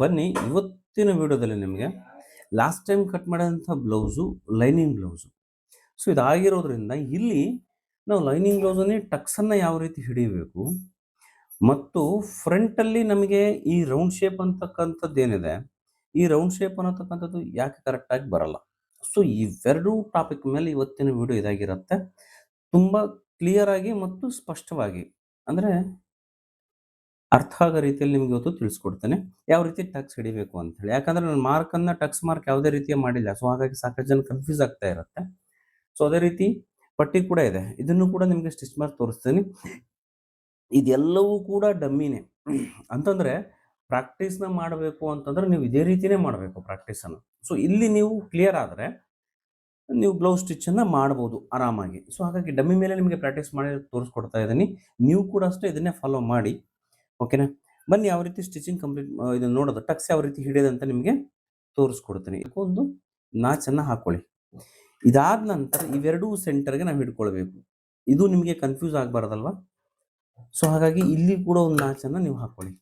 ಬನ್ನಿ, ಇವತ್ತಿನ ವಿಡಿಯೋದಲ್ಲಿ ನಿಮಗೆ ಲಾಸ್ಟ್ ಟೈಮ್ ಕಟ್ ಮಾಡಿದಂಥ ಬ್ಲೌಸು ಲೈನಿಂಗ್ ಬ್ಲೌಸು. ಸೊ ಇದಾಗಿರೋದ್ರಿಂದ ಇಲ್ಲಿ ನಾವು ಲೈನಿಂಗ್ ಬ್ಲೌಸನ್ನೇ ಟಕ್ಸನ್ನು ಯಾವ ರೀತಿ ಹಿಡಿಬೇಕು ಮತ್ತು ಫ್ರಂಟಲ್ಲಿ ನಮಗೆ ಈ ರೌಂಡ್ ಶೇಪ್ ಅಂತಕ್ಕಂಥದ್ದು ಏನಿದೆ, ಈ ರೌಂಡ್ ಶೇಪ್ ಅನ್ನತಕ್ಕಂಥದ್ದು ಯಾಕೆ ಕರೆಕ್ಟಾಗಿ ಬರಲ್ಲ? ಸೊ ಇವೆರಡೂ ಟಾಪಿಕ್ ಮೇಲೆ ಇವತ್ತಿನ ವಿಡಿಯೋ ಇದಾಗಿರುತ್ತೆ. ತುಂಬ ಕ್ಲಿಯರ್ ಆಗಿ ಮತ್ತು ಸ್ಪಷ್ಟವಾಗಿ. ಅಂದರೆ ಅರ್ಥ ಆಗೋ ರೀತಿಯಲ್ಲಿ ನಿಮ್ಗೆ ಇವತ್ತು ತಿಳಿಸ್ಕೊಡ್ತೇನೆ. ಯಾವ ರೀತಿ ಟಕ್ಸ್ ಹಿಡಿಬೇಕು ಅಂತ ಹೇಳಿ. ಯಾಕಂದ್ರೆ ನಾನು ಮಾರ್ಕನ್ನ ಟಕ್ಸ್ ಮಾರ್ಕ್ ಯಾವುದೇ ರೀತಿಯ ಮಾಡಿಲ್ಲ. ಸೊ, ಹಾಗಾಗಿ ಸಾಕಷ್ಟು ಜನ ಕನ್ಫ್ಯೂಸ್ ಆಗ್ತಾ ಇರುತ್ತೆ. ಸೊ, ಅದೇ ರೀತಿ ಪಟ್ಟಿ ಕೂಡ ಇದೆ. ಇದನ್ನು ಕೂಡ ನಿಮಗೆ ಸ್ಟಿಚ್ ಮಾರ್ಕ್ ತೋರಿಸ್ತೀನಿ. ಇದೆಲ್ಲವೂ ಕೂಡ ಡಮ್ಮಿನೇ. ಅಂತಂದ್ರೆ ಪ್ರಾಕ್ಟೀಸ್ನ ಮಾಡಬೇಕು ಅಂತಂದ್ರೆ ನೀವು ಇದೇ ರೀತಿನೇ ಮಾಡಬೇಕು ಪ್ರಾಕ್ಟೀಸನ್ನು ಸೊ, ಇಲ್ಲಿ ನೀವು ಕ್ಲಿಯರ್ ಆದರೆ ನೀವು ಬ್ಲೌಸ್ ಸ್ಟಿಚ್ಚನ್ನು ಮಾಡ್ಬೋದು ಆರಾಮಾಗಿ. ಸೊ, ಹಾಗಾಗಿ ಡಮ್ಮಿ ಮೇಲೆ ನಿಮಗೆ ಪ್ರಾಕ್ಟೀಸ್ ಮಾಡಿ ತೋರಿಸ್ಕೊಡ್ತಾ ಇದ್ದೀನಿ. ನೀವು ಕೂಡ ಅಷ್ಟೇ ಇದನ್ನೇ ಫಾಲೋ ಮಾಡಿ. ಓಕೆನಾ? ಬನ್ನಿ ಯಾವ ರೀತಿ ಸ್ಟಿಚಿಂಗ್ ಕಂಪ್ಲೀಟ್ ಇದನ್ನು ನೋಡೋದು. ಟಕ್ಸ್ ಯಾವ ರೀತಿ ಹಿಡಿಯೋದಂತ ನಿಮಗೆ ತೋರಿಸ್ಕೊಡ್ತೀನಿ. ಒಂದು ನಾಚನ್ನು ಹಾಕೊಳ್ಳಿ. ಇದಾದ ನಂತರ ಇವೆರಡೂ ಸೆಂಟರ್ಗೆ ನಾವು ಹಿಡ್ಕೊಳ್ಬೇಕು. ಇದು ನಿಮಗೆ ಕನ್ಫ್ಯೂಸ್ ಆಗಬಾರ್ದಲ್ವಾ? ಸೊ ಹಾಗಾಗಿ ಇಲ್ಲಿ ಕೂಡ ಒಂದು ನಾಚನ್ನು ನೀವು ಹಾಕೊಳ್ಳಿ.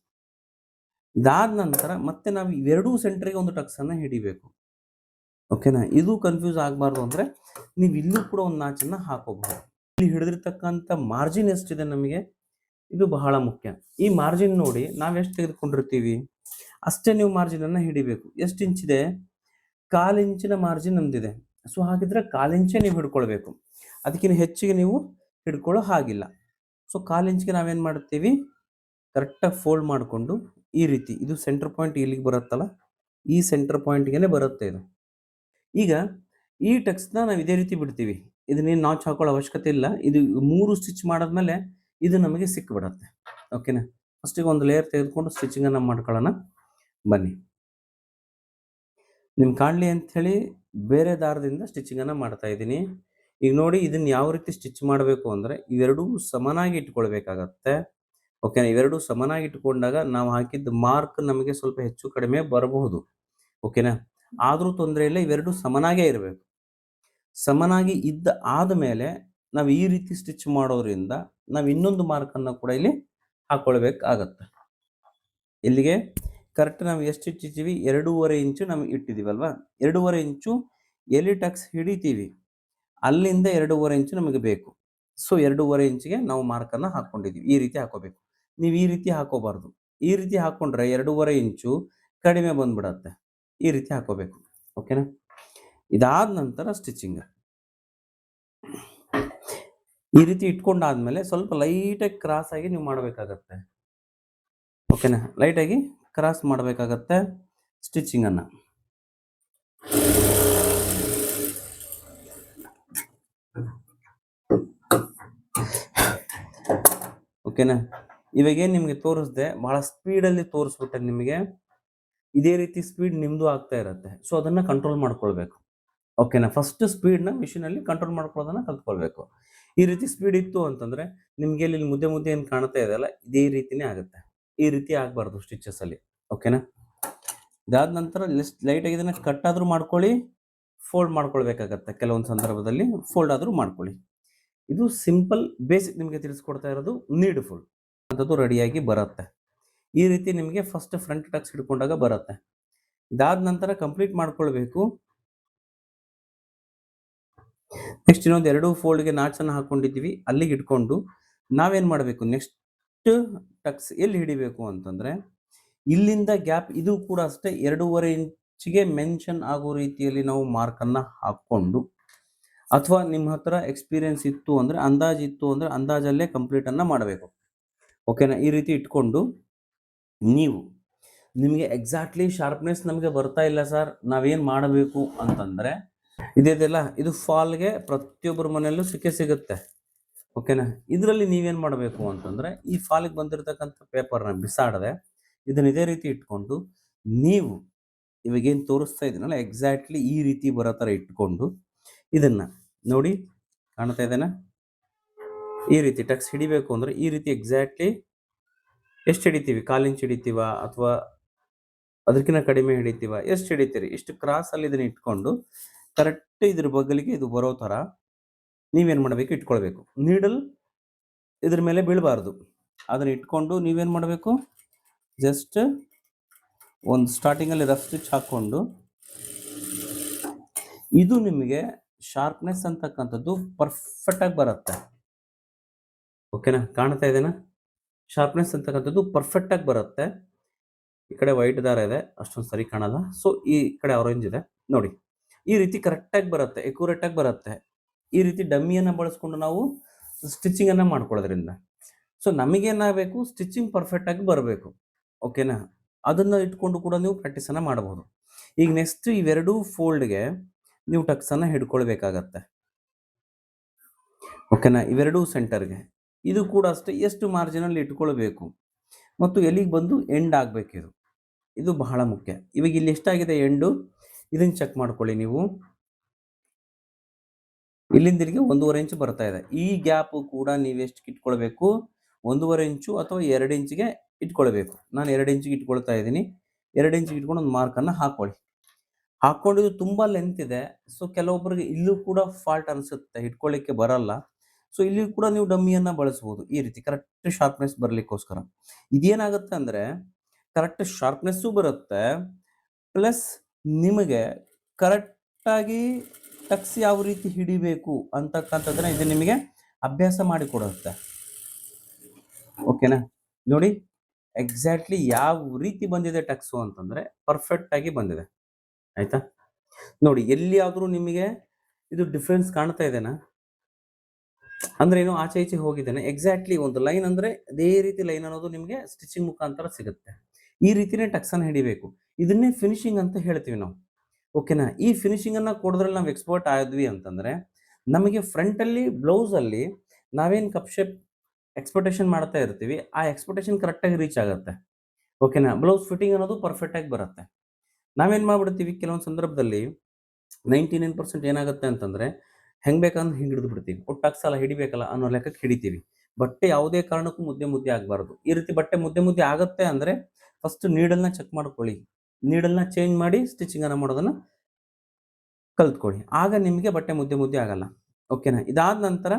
ಇದಾದ ನಂತರ ಮತ್ತೆ ನಾವು ಇವೆರಡೂ ಸೆಂಟರ್ಗೆ ಒಂದು ಟಕ್ಸನ್ನು ಹಿಡಿಬೇಕು. ಓಕೆನಾ? ಇದು ಕನ್ಫ್ಯೂಸ್ ಆಗಬಾರ್ದು ಅಂದರೆ ನೀವು ಇಲ್ಲೂ ಕೂಡ ಒಂದು ನಾಚನ್ನು ಹಾಕೋಬಹುದು. ಇಲ್ಲಿ ಹಿಡಿದಿರ್ತಕ್ಕಂಥ ಮಾರ್ಜಿನ್ ಎಷ್ಟಿದೆ ನಮಗೆ? ಇದು ಬಹಳ ಮುಖ್ಯ. ಈ ಮಾರ್ಜಿನ್ ನೋಡಿ ನಾವು ಎಷ್ಟು ತೆಗೆದುಕೊಂಡಿರ್ತೀವಿ? ಅಷ್ಟೇ ನೀವು ಮಾರ್ಜಿನನ್ನು ಹಿಡಿಬೇಕು. ಎಷ್ಟು ಇಂಚಿದೆ ಕಾಲಿಂಚಿನ ಮಾರ್ಜಿನ್ ನಮ್ದಿದೆ. ಸೊ ಹಾಗಿದ್ರೆ ಕಾಲಿಂಚೆ ನೀವು ಹಿಡ್ಕೊಳ್ಬೇಕು. ಅದಕ್ಕಿಂತ ಹೆಚ್ಚಿಗೆ ನೀವು ಹಿಡ್ಕೊಳ್ಳೋ ಹಾಗಿಲ್ಲ. ಸೊ ಕಾಲಿಂಚಿಗೆ ನಾವೇನು ಮಾಡ್ತೀವಿ ಕರೆಕ್ಟಾಗಿ ಫೋಲ್ಡ್ ಮಾಡಿಕೊಂಡು ಈ ರೀತಿ, ಇದು ಸೆಂಟರ್ ಪಾಯಿಂಟ್ ಇಲ್ಲಿಗೆ ಬರುತ್ತಲ್ಲ? ಈ ಸೆಂಟರ್ ಪಾಯಿಂಟ್ಗೆ ಬರುತ್ತೆ ಇದು. ಈಗ ಈ ಟೆಕ್ಸ್ಟ್ನ ನಾವು ಇದೇ ರೀತಿ ಬಿಡ್ತೀವಿ. ಇದನ್ನೇನು ನಾಚ್ ಹಾಕೊಳ್ಳೋ ಅವಶ್ಯಕತೆ ಇಲ್ಲ. ಇದು ಮೂರು ಸ್ಟಿಚ್ ಮಾಡಾದ್ಮೇಲೆ ಇದು ನಮಗೆ ಸಿಕ್ಬಿಡತ್ತೆ. ಓಕೆನಾ ಫಸ್ಟಿಗೆ ಒಂದು ಲೇಯರ್ ತೆಗೆದುಕೊಂಡು ಸ್ಟಿಚಿಂಗನ್ನು ಮಾಡ್ಕೊಳ್ಳೋಣ. ಬನ್ನಿ. ನಿಮ್ಗೆ ಕಾಣಲಿ ಅಂಥೇಳಿ ಬೇರೆ ದಾರದಿಂದ ಸ್ಟಿಚಿಂಗನ್ನು ಮಾಡ್ತಾ ಇದ್ದೀನಿ. ಈಗ ನೋಡಿ ಇದನ್ನ ಯಾವ ರೀತಿ ಸ್ಟಿಚ್ ಮಾಡಬೇಕು ಅಂದರೆ ಇವೆರಡೂ ಸಮನಾಗಿ ಇಟ್ಕೊಳ್ಬೇಕಾಗತ್ತೆ. ಓಕೆನಾ ಇವೆರಡೂ ಸಮನಾಗಿ ಇಟ್ಕೊಂಡಾಗ ನಾವು ಹಾಕಿದ್ದ ಮಾರ್ಕ್ ನಮಗೆ ಸ್ವಲ್ಪ ಹೆಚ್ಚು ಕಡಿಮೆ ಬರಬಹುದು. ಓಕೆನಾ ಆದರೂ ತೊಂದರೆ ಇಲ್ಲ, ಇವೆರಡೂ ಸಮನಾಗೇ ಇರಬೇಕು. ಸಮನಾಗಿ ಇದ್ದ ಆದಮೇಲೆ ನಾವು ಈ ರೀತಿ ಸ್ಟಿಚ್ ಮಾಡೋದ್ರಿಂದ ನಾವು ಇನ್ನೊಂದು ಮಾರ್ಕನ್ನು ಕೂಡ ಇಲ್ಲಿ ಹಾಕೊಳ್ಬೇಕಾಗತ್ತೆ. ಇಲ್ಲಿಗೆ ಕರೆಕ್ಟ್ ನಾವು ಎಷ್ಟು ಇಟ್ಟಿದ್ದೀವಿ? ಎರಡೂವರೆ ಇಂಚು ನಮಗೆ ಇಟ್ಟಿದ್ದೀವಲ್ವ ಎರಡೂವರೆ ಇಂಚು ಎಲ್ಲಿ ಟಕ್ಸ್ ಹಿಡಿತೀವಿ? ಅಲ್ಲಿಂದ ಎರಡೂವರೆ ಇಂಚು ನಮಗೆ ಬೇಕು. ಸೊ ಎರಡೂವರೆ ಇಂಚಿಗೆ ನಾವು ಮಾರ್ಕನ್ನು ಹಾಕ್ಕೊಂಡಿದ್ದೀವಿ ಈ ರೀತಿ ಹಾಕೋಬೇಕು. ನೀವು ಈ ರೀತಿ ಹಾಕೋಬಾರ್ದು. ಈ ರೀತಿ ಹಾಕ್ಕೊಂಡ್ರೆ ಎರಡೂವರೆ ಇಂಚು ಕಡಿಮೆ ಬಂದ್ಬಿಡತ್ತೆ. ಈ ರೀತಿ ಹಾಕೋಬೇಕು. ಓಕೆನಾ ಇದಾದ ನಂತರ ಸ್ಟಿಚಿಂಗ್ ಈ ರೀತಿ ಇಟ್ಕೊಂಡಾದ್ಮೇಲೆ ಸ್ವಲ್ಪ ಲೈಟಾಗಿ ಕ್ರಾಸ್ ಆಗಿ ನೀವು ಮಾಡಬೇಕಾಗತ್ತೆ. ಓಕೆನಾ? ಲೈಟಾಗಿ ಕ್ರಾಸ್ ಮಾಡಬೇಕಾಗತ್ತೆ ಸ್ಟಿಚಿಂಗನ್ನು. ಓಕೆನಾ? ಇವಾಗ ಏನು ನಿಮಗೆ ತೋರಿಸ್ದೆ, ಬಹಳ ಸ್ಪೀಡಲ್ಲಿ ತೋರಿಸ್ಬಿಟ್ಟೆ ನಿಮಗೆ. ಇದೇ ರೀತಿ ಸ್ಪೀಡ್ ನಿಮ್ಮದು ಆಗ್ತಾ ಇರುತ್ತೆ. ಸೊ, ಅದನ್ನು ಕಂಟ್ರೋಲ್ ಮಾಡ್ಕೊಳ್ಬೇಕು. ಓಕೆನಾ? ಫಸ್ಟ್ ಸ್ಪೀಡ್ನ ಮಿಷಿನಲ್ಲಿ ಕಂಟ್ರೋಲ್ ಮಾಡ್ಕೊಳ್ಳೋದನ್ನ ಕಲ್ತ್ಕೊಳ್ಬೇಕು. ಈ ರೀತಿ ಸ್ಪೀಡ್ ಇತ್ತು ಅಂತಂದ್ರೆ ನಿಮಗೆ ಇಲ್ಲಿ ಮುದ್ದೆ ಮುದ್ದೆ ಏನು ಕಾಣ್ತಾ ಇದೆಯಲ್ಲ ಇದೇ ರೀತಿನೇ ಆಗುತ್ತೆ. ಈ ರೀತಿ ಆಗಬಾರ್ದು ಸ್ಟಿಚಸ್ ಅಲ್ಲಿ. ಓಕೆನಾ ಇದಾದ ನಂತರ ಲೈಟಾಗಿ ಇದನ್ನ ಕಟ್ ಆದ್ರೂ ಮಾಡ್ಕೊಳ್ಳಿ ಫೋಲ್ಡ್ ಮಾಡ್ಕೊಳ್ಬೇಕಾಗತ್ತೆ ಕೆಲವೊಂದು ಸಂದರ್ಭದಲ್ಲಿ ಫೋಲ್ಡ್ ಆದ್ರೂ ಮಾಡ್ಕೊಳ್ಳಿ. ಇದು ಸಿಂಪಲ್ ಬೇಸಿಕ್ ನಿಮಗೆ ತಿಳಿಸ್ಕೊಡ್ತಾ ಇರೋದು ನೀಡ್ಫುಲ್ ಅಂಥದ್ದು ರೆಡಿಯಾಗಿ ಬರುತ್ತೆ. ಈ ರೀತಿ ನಿಮಗೆ ಫಸ್ಟ್ ಫ್ರಂಟ್ ಟಕ್ಸ್ ಹಿಡ್ಕೊಂಡಾಗ ಬರುತ್ತೆ. ಇದಾದ ನಂತರ ಕಂಪ್ಲೀಟ್ ಮಾಡ್ಕೊಳ್ಬೇಕು. ನೆಕ್ಸ್ಟ್ ಇನ್ನೊಂದು ಎರಡು ಫೋಲ್ಡ್ಗೆ ನಾಚನ್ನು ಹಾಕೊಂಡಿದ್ದೀವಿ. ಅಲ್ಲಿಗೆ ಇಟ್ಕೊಂಡು ನಾವೇನು ಮಾಡಬೇಕು? ನೆಕ್ಸ್ಟ್ ಟಕ್ಸ್ ಎಲ್ಲಿ ಹಿಡಿಬೇಕು ಅಂತಂದರೆ, ಇಲ್ಲಿಂದ ಗ್ಯಾಪ್ ಇದು ಕೂಡ ಅಷ್ಟೇ ಎರಡೂವರೆ ಇಂಚಿಗೆ ಮೆನ್ಷನ್ ಆಗೋ ರೀತಿಯಲ್ಲಿ ನಾವು ಮಾರ್ಕನ್ನು ಹಾಕ್ಕೊಂಡು, ಅಥವಾ ನಿಮ್ಮ ಹತ್ರ ಎಕ್ಸ್ಪೀರಿಯನ್ಸ್ ಇತ್ತು ಅಂದರೆ, ಅಂದಾಜು ಇತ್ತು ಅಂದರೆ ಅಂದಾಜಲ್ಲೇ ಕಂಪ್ಲೀಟನ್ನು ಮಾಡಬೇಕು. ಓಕೆನಾ ಈ ರೀತಿ ಇಟ್ಕೊಂಡು ನೀವು, ನಿಮಗೆ ಎಕ್ಸಾಕ್ಟ್ಲಿ ಶಾರ್ಪ್ನೆಸ್ ನಮಗೆ ಬರ್ತಾ ಇಲ್ಲ ಸರ್ ನಾವೇನು ಮಾಡಬೇಕು ಅಂತಂದರೆ ಇದೆಯಲ್ಲ ಇದು ಫಾಲ್ಗೆ ಪ್ರತಿಯೊಬ್ಬರ ಮನೆಯಲ್ಲೂ ಸಿಕ್ಕೇ ಸಿಗುತ್ತೆ. ಓಕೆನಾ? ಇದರಲ್ಲಿ ನೀವೇನು ಮಾಡಬೇಕು ಅಂತಂದರೆ, ಈ ಫಾಲಿಗೆ ಬಂದಿರತಕ್ಕಂಥ ಪೇಪರ್ನ ಬಿಸಾಡದೆ ಇದನ್ನ ಇದೇ ರೀತಿ ಇಟ್ಕೊಂಡು ನೀವು ಇವಾಗೇನು ತೋರಿಸ್ತಾ ಇದ್ದೀನಲ್ಲ ಎಕ್ಸಾಕ್ಟ್ಲಿ ಈ ರೀತಿ ಬರೋ ಥರ ಇಟ್ಕೊಂಡು ಇದನ್ನು ನೋಡಿ, ಕಾಣ್ತಾ ಇದ್ದೇನೆ ಈ ರೀತಿ ಟಕ್ಸ್ ಹಿಡಿಬೇಕು ಅಂದರೆ ಈ ರೀತಿ ಎಕ್ಸಾಕ್ಟ್ಲಿ ಎಷ್ಟು ಹಿಡಿತೀವಿ? ಕಾಲಿಂಚ್ ಹಿಡಿತೀವ ಅಥವಾ ಅದಕ್ಕಿಂತ ಕಡಿಮೆ ಹಿಡಿತೀವ? ಎಷ್ಟು ಹಿಡಿತೀರಿ? ಇಷ್ಟು ಕ್ರಾಸಲ್ಲಿ ಇದನ್ನ ಇಟ್ಕೊಂಡು ಕರೆಕ್ಟ್ ಇದ್ರ ಬಗಲಿಗೆ ಇದು ಬರೋ ಥರ ನೀವೇನು ಮಾಡಬೇಕು? ಇಟ್ಕೊಳ್ಬೇಕು. ನೀಡಲ್ ಇದ್ರ ಮೇಲೆ ಬೀಳಬಾರ್ದು. ಅದನ್ನ ಇಟ್ಕೊಂಡು ನೀವೇನು ಮಾಡಬೇಕು? ಜಸ್ಟ್ ಒಂದು ಸ್ಟಾರ್ಟಿಂಗಲ್ಲಿ ರಫ್ ಸ್ಟಿಚ್ ಹಾಕ್ಕೊಂಡು ಇದು ನಿಮಗೆ ಶಾರ್ಪ್ನೆಸ್ ಅಂತಕ್ಕಂಥದ್ದು ಪರ್ಫೆಕ್ಟಾಗಿ ಬರುತ್ತೆ. ಓಕೆನಾ ಕಾಣ್ತಾ ಇದೆನಾ? ಶಾರ್ಪ್ನೆಸ್ ಅಂತಕ್ಕಂಥದ್ದು ಪರ್ಫೆಕ್ಟಾಗಿ ಬರುತ್ತೆ. ಈ ಕಡೆ ವೈಟ್ ದಾರ ಇದೆ. ಅಷ್ಟೊಂದು ಸರಿ ಕಾಣಲ್ಲ. ಸೊ ಈ ಕಡೆ ಆರೆಂಜ್ ಇದೆ. ನೋಡಿ. ಈ ರೀತಿ ಕರೆಕ್ಟಾಗಿ ಬರುತ್ತೆ ಎಕ್ಯುರೇಟಾಗಿ ಬರುತ್ತೆ. ಈ ರೀತಿ ಡಮ್ಮಿಯನ್ನು ಬಳಸ್ಕೊಂಡು ನಾವು ಸ್ಟಿಚಿಂಗನ್ನು ಮಾಡ್ಕೊಳ್ಳೋದ್ರಿಂದ. ಸೊ ನಮಗೇನಾಗಬೇಕು ಸ್ಟಿಚಿಂಗ್ ಪರ್ಫೆಕ್ಟಾಗಿ ಬರಬೇಕು. ಓಕೆನಾ ಅದನ್ನು ಇಟ್ಕೊಂಡು ಕೂಡ ನೀವು ಪ್ರಾಕ್ಟೀಸನ್ನು ಮಾಡ್ಬೋದು. ಈಗ ನೆಕ್ಸ್ಟ್ ಇವೆರಡೂ ಫೋಲ್ಡ್ಗೆ ನೀವು ಟಕ್ಸನ್ನು ಹಿಡ್ಕೊಳ್ಬೇಕಾಗತ್ತೆ. ಓಕೆನಾ ಇವೆರಡೂ ಸೆಂಟರ್ಗೆ ಇದು ಕೂಡ ಅಷ್ಟೇ ಎಷ್ಟು ಮಾರ್ಜಿನಲ್ಲಿ ಇಟ್ಕೊಳ್ಬೇಕು. ಮತ್ತು ಎಲ್ಲಿಗೆ ಬಂದು ಎಂಡ್ ಆಗಬೇಕಿದು. ಇದು ಇದು ಬಹಳ ಮುಖ್ಯ. ಇವಾಗ ಇಲ್ಲಿ ಎಷ್ಟಾಗಿದೆ ಎಂಡು? ಇದನ್ನು ಚೆಕ್ ಮಾಡ್ಕೊಳ್ಳಿ ನೀವು. ಇಲ್ಲಿಂದ ಇಲ್ಲಿಗೆ ಒಂದೂವರೆ ಇಂಚು ಬರ್ತಾ ಇದೆ. ಈ ಗ್ಯಾಪ್ ಕೂಡ ನೀವು ಎಷ್ಟು ಇಟ್ಕೊಳ್ಬೇಕು? ಒಂದೂವರೆ ಇಂಚು ಅಥವಾ ಎರಡು ಇಂಚಿಗೆ ಇಟ್ಕೊಳ್ಬೇಕು. ನಾನು ಎರಡು ಇಂಚಿಗೆ ಇಟ್ಕೊಳ್ತಾ ಇದ್ದೀನಿ. ಎರಡು ಇಂಚಿಗೆ ಇಟ್ಕೊಂಡು ಒಂದು ಮಾರ್ಕನ್ನು ಹಾಕೊಳ್ಳಿ. ಹಾಕ್ಕೊಂಡಿದ್ದು ತುಂಬ ಲೆಂತ್ ಇದೆ. ಸೊ ಕೆಲವೊಬ್ಬರಿಗೆ ಇಲ್ಲೂ ಕೂಡ ಫಾಲ್ಟ್ ಅನಿಸುತ್ತೆ. ಇಟ್ಕೊಳ್ಳಿಕ್ಕೆ ಬರಲ್ಲ. ಸೊ ಇಲ್ಲಿ ಕೂಡ ನೀವು ಡಮ್ಮಿಯನ್ನು ಬಳಸ್ಬೋದು. ಈ ರೀತಿ ಕರೆಕ್ಟ್ ಶಾರ್ಪ್ನೆಸ್ ಬರಲಿಕ್ಕೋಸ್ಕರ. ಇದೇನಾಗುತ್ತೆ ಅಂದರೆ ಕರೆಕ್ಟ್ ಶಾರ್ಪ್ನೆಸ್ಸು ಬರುತ್ತೆ. ಪ್ಲಸ್ ನಿಮಗೆ ಕರೆಕ್ಟಾಗಿ ಟಕ್ಸ್ ಯಾವ ರೀತಿ ಹಿಡಿಬೇಕು ಅಂತಕ್ಕಂಥದ್ದನ್ನ ಇದು ನಿಮಗೆ ಅಭ್ಯಾಸ ಮಾಡಿಕೊಡುತ್ತೆ ಓಕೆನಾ? ನೋಡಿ ಎಕ್ಸಾಕ್ಟ್ಲಿ ಯಾವ ರೀತಿ ಬಂದಿದೆ ಟಕ್ಸು ಅಂತಂದ್ರೆ ಪರ್ಫೆಕ್ಟ್ ಆಗಿ ಬಂದಿದೆ. ಆಯ್ತಾ? ನೋಡಿ, ಎಲ್ಲಿಯಾದರೂ ನಿಮಗೆ ಇದು ಡಿಫ್ರೆನ್ಸ್ ಕಾಣ್ತಾ ಇದೆನಾ? ಅಂದ್ರೆ ಏನು ಆಚೆ ಈಚೆ ಹೋಗಿದ್ದೇನೆ. ಎಕ್ಸಾಕ್ಟ್ಲಿ ಒಂದು ಲೈನ್ ಅಂದ್ರೆ ಅದೇ ರೀತಿ ಲೈನ್ ಅನ್ನೋದು ನಿಮಗೆ ಸ್ಟಿಚಿಂಗ್ ಮುಖಾಂತರ ಸಿಗುತ್ತೆ. ಈ ರೀತಿನೇ ಟಕ್ಸನ್ನು ಹಿಡಿಬೇಕು. ಇದನ್ನೇ ಫಿನಿಶಿಂಗ್ ಅಂತ ಹೇಳ್ತೀವಿ ನಾವು. ಓಕೆನಾ ಈ ಫಿನಿಶಿಂಗ್ ಅನ್ನ ಕೊಡೋದ್ರಲ್ಲಿ ನಾವು ಎಕ್ಸ್ಪರ್ಟ್ ಆದ್ವಿ ಅಂತಂದ್ರೆ, ನಮಗೆ ಫ್ರಂಟ್ ಅಲ್ಲಿ ಬ್ಲೌಸ್ ಅಲ್ಲಿ ನಾವೇನ್ ಕಪ್ ಶೇಪ್ ಎಕ್ಸ್ಪೆಕ್ಟೇಷನ್ ಮಾಡ್ತಾ ಇರ್ತೀವಿ, ಆ ಎಕ್ಸ್ಪೆಕ್ಟೇಷನ್ ಕರೆಕ್ಟಾಗಿ ರೀಚ್ ಆಗುತ್ತೆ. ಓಕೆನಾ ಬ್ಲೌಸ್ ಫಿಟ್ಟಿಂಗ್ ಅನ್ನೋದು ಪರ್ಫೆಕ್ಟ್ ಆಗಿ ಬರುತ್ತೆ. ನಾವೇನ್ ಮಾಡ್ಬಿಡ್ತೀವಿ? ಕೆಲವೊಂದು ಸಂದರ್ಭದಲ್ಲಿ ನೈಂಟಿ ನೈನ್ ಪರ್ಸೆಂಟ್ ಏನಾಗುತ್ತೆ ಅಂತಂದ್ರೆ, ಹೆಂಗ್ ಬೇಕಂದ್ರೆ ಹಿಂಗೆ ಹಿಡಿದು ಬಿಡ್ತೀವಿ. ಒಟ್ಟಾಗಿ ಸಲ ಹಿಡಿಬೇಕಲ್ಲ ಅನ್ನೋ ಲೆಕ್ಕಕ್ಕೆ ಹಿಡಿತೀವಿ. ಬಟ್ಟೆ ಯಾವುದೇ ಕಾರಣಕ್ಕೂ ಮುದ್ದೆ ಮುದ್ದೆ ಆಗಬಾರ್ದು. ಈ ರೀತಿ ಬಟ್ಟೆ ಮುದ್ದೆ ಮುದ್ದೆ ಆಗುತ್ತೆ ಅಂದ್ರೆ ಫಸ್ಟ್ ನೀಡಲ್ನ ಚೆಕ್ ಮಾಡ್ಕೊಳ್ಳಿ. ನೀಡಲ್ನ ಚೇಂಜ್ ಮಾಡಿ ಸ್ಟಿಚಿಂಗನ್ನು ಮಾಡೋದನ್ನು ಕಲ್ತ್ಕೊಳ್ಳಿ. ಆಗ ನಿಮಗೆ ಬಟ್ಟೆ ಮುದ್ದೆ ಮುದ್ದೆ ಆಗಲ್ಲ. ಓಕೆನಾ ಇದಾದ ನಂತರ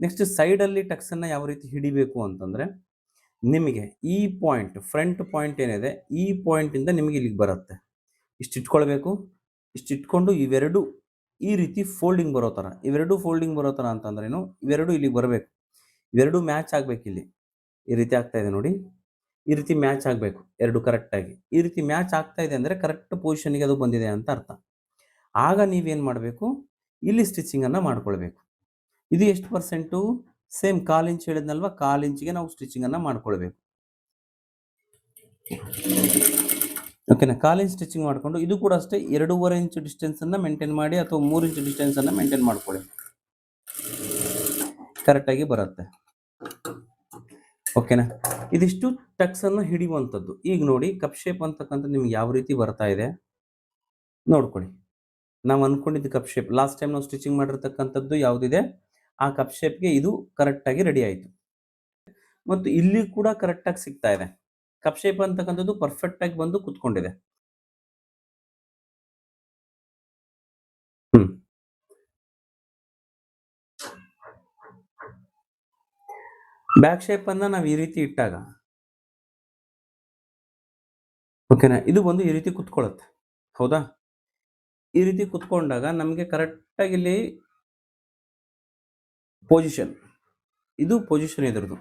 ನೆಕ್ಸ್ಟ್ ಸೈಡಲ್ಲಿ ಟಕ್ಸನ್ನು ಯಾವ ರೀತಿ ಹಿಡಿಬೇಕು ಅಂತಂದರೆ ನಿಮಗೆ ಈ ಪಾಯಿಂಟ್ ಫ್ರಂಟ್ ಪಾಯಿಂಟ್ ಏನಿದೆ, ಈ ಪಾಯಿಂಟಿಂದ ನಿಮಗೆ ಇಲ್ಲಿಗೆ ಬರುತ್ತೆ. ಇಷ್ಟು ಇಟ್ಕೊಳ್ಬೇಕು. ಇಷ್ಟು ಇಟ್ಕೊಂಡು ಇವೆರಡು ಈ ರೀತಿ ಫೋಲ್ಡಿಂಗ್ ಬರೋ ಥರ ಇವೆರಡು ಫೋಲ್ಡಿಂಗ್ ಬರೋ ಥರ ಅಂತಂದ್ರೇನು ಇವೆರಡು ಇಲ್ಲಿಗೆ ಬರಬೇಕು. ಇವೆರಡು ಮ್ಯಾಚ್ ಆಗಬೇಕು ಇಲ್ಲಿ. ಈ ರೀತಿ ಆಗ್ತಾಯಿದೆ ನೋಡಿ. ಈ ರೀತಿ ಮ್ಯಾಚ್ ಆಗಬೇಕು, ಎರಡು ಕರೆಕ್ಟಾಗಿ ಈ ರೀತಿ ಮ್ಯಾಚ್ ಆಗ್ತಾ ಇದೆ ಅಂದರೆ ಕರೆಕ್ಟ್ ಪೊಸಿಷನ್ಗೆ ಅದು ಬಂದಿದೆ ಅಂತ ಅರ್ಥ. ಆಗ ನೀವೇನು ಮಾಡಬೇಕು? ಇಲ್ಲಿ ಸ್ಟಿಚಿಂಗನ್ನು ಮಾಡ್ಕೊಳ್ಬೇಕು. ಇದು ಎಷ್ಟು ಪರ್ಸೆಂಟು ಸೇಮ್ ಕಾಲು ಇಂಚ್ ಹೇಳಿದ್ನಲ್ವ? ಕಾಲು ಇಂಚಿಗೆ ನಾವು ಸ್ಟಿಚಿಂಗನ್ನು ಮಾಡ್ಕೊಳ್ಬೇಕು. ಓಕೆನಾ ಕಾಲು ಇಂಚ್ ಸ್ಟಿಚಿಂಗ್ ಮಾಡಿಕೊಂಡು ಇದು ಕೂಡ ಅಷ್ಟೇ ಎರಡೂವರೆ ಇಂಚು ಡಿಸ್ಟೆನ್ಸನ್ನು ಮೇಂಟೈನ್ ಮಾಡಿ ಅಥವಾ ಮೂರು ಇಂಚು ಡಿಸ್ಟೆನ್ಸನ್ನು ಮೇಂಟೈನ್ ಮಾಡ್ಕೊಳ್ಳಿ. ಕರೆಕ್ಟಾಗಿ ಬರುತ್ತೆ. ಓಕೆನಾ ಇದಿಷ್ಟು ಟಕ್ಸನ್ನು ಹಿಡಿಯುವಂಥದ್ದು. ಈಗ ನೋಡಿ, ಕಪ್ ಶೇಪ್ ಅಂತಕ್ಕಂಥ ನಿಮ್ಗೆ ಯಾವ ರೀತಿ ಬರ್ತಾ ಇದೆ? ನೋಡ್ಕೊಳ್ಳಿ. ನಾವು ಅನ್ಕೊಂಡಿದ್ದು ಕಪ್ ಶೇಪ್ ಲಾಸ್ಟ್ ಟೈಮ್ ನಾವು ಸ್ಟಿಚಿಂಗ್ ಮಾಡಿರ್ತಕ್ಕಂಥದ್ದು ಯಾವುದಿದೆ? ಆ ಕಪ್ ಶೇಪ್ಗೆ ಇದು ಕರೆಕ್ಟಾಗಿ ರೆಡಿ ಆಯಿತು. ಮತ್ತು ಇಲ್ಲಿ ಕೂಡ ಕರೆಕ್ಟಾಗಿ ಸಿಗ್ತಾ ಇದೆ. ಕಪ್ ಶೇಪ್ ಅಂತಕ್ಕಂಥದ್ದು ಪರ್ಫೆಕ್ಟಾಗಿ ಬಂದು ಕುತ್ಕೊಂಡಿದೆ. ಬ್ಯಾಕ್ ಶೇಪನ್ನು ಅನ್ನ ನಾವು ಈ ರೀತಿ ಇಟ್ಟಾಗ ಓಕೆನಾ ಇದು ಬಂದು ಈ ರೀತಿ ಕುತ್ಕೊಳ್ಳುತ್ತೆ ಹೌದಾ? ಈ ರೀತಿ ಕುತ್ಕೊಂಡಾಗ ನಮಗೆ ಕರೆಕ್ಟಾಗಿ ಇಲ್ಲಿ ಪೊಸಿಷನ್ ಇದು ಪೊಸಿಷನ್ ಇದ್ರದ್ದು.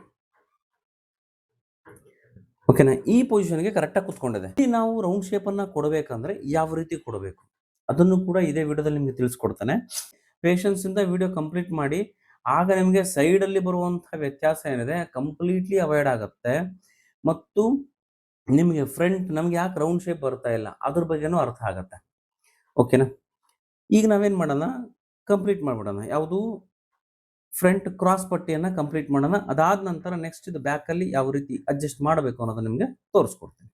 ಓಕೆನಾ ಈ ಪೊಸಿಷನ್ಗೆ ಕರೆಕ್ಟಾಗಿ ಕುತ್ಕೊಂಡಿದೆ. ಇಲ್ಲಿ ನಾವು ರೌಂಡ್ ಶೇಪನ್ನು ಕೊಡಬೇಕಂದ್ರೆ ಯಾವ ರೀತಿ ಕೊಡಬೇಕು? ಅದನ್ನು ಕೂಡ ಇದೇ ವಿಡಿಯೋದಲ್ಲಿ ನಿಮಗೆ ತಿಳಿಸ್ಕೊಡ್ತಾನೆ. ಪೇಷನ್ಸಿಂದ ವಿಡಿಯೋ ಕಂಪ್ಲೀಟ್ ಮಾಡಿ, ಆಗ ನಿಮಗೆ ಸೈಡಲ್ಲಿ ಬರುವಂಥ ವ್ಯತ್ಯಾಸ ಏನಿದೆ ಕಂಪ್ಲೀಟ್ಲಿ ಅವಾಯ್ಡ್ ಆಗುತ್ತೆ. ಮತ್ತು ನಿಮಗೆ ಫ್ರಂಟ್ ನಮ್ಗೆ ಯಾಕೆ ರೌಂಡ್ ಶೇಪ್ ಬರ್ತಾ ಇಲ್ಲ? ಅದ್ರ ಬಗ್ಗೆನೂ ಅರ್ಥ ಆಗತ್ತೆ. ಓಕೆನಾ ಈಗ ನಾವೇನು ಮಾಡೋಣ? ಕಂಪ್ಲೀಟ್ ಮಾಡ್ಬಿಡೋಣ. ಯಾವುದು? ಫ್ರಂಟ್ ಕ್ರಾಸ್ ಪಟ್ಟಿಯನ್ನು ಕಂಪ್ಲೀಟ್ ಮಾಡೋಣ. ಅದಾದ ನಂತರ ನೆಕ್ಸ್ಟ್ ಇದು ಬ್ಯಾಕಲ್ಲಿ ಯಾವ ರೀತಿ ಅಡ್ಜಸ್ಟ್ ಮಾಡಬೇಕು ಅನ್ನೋದು ನಿಮಗೆ ತೋರಿಸ್ಕೊಡ್ತೀನಿ.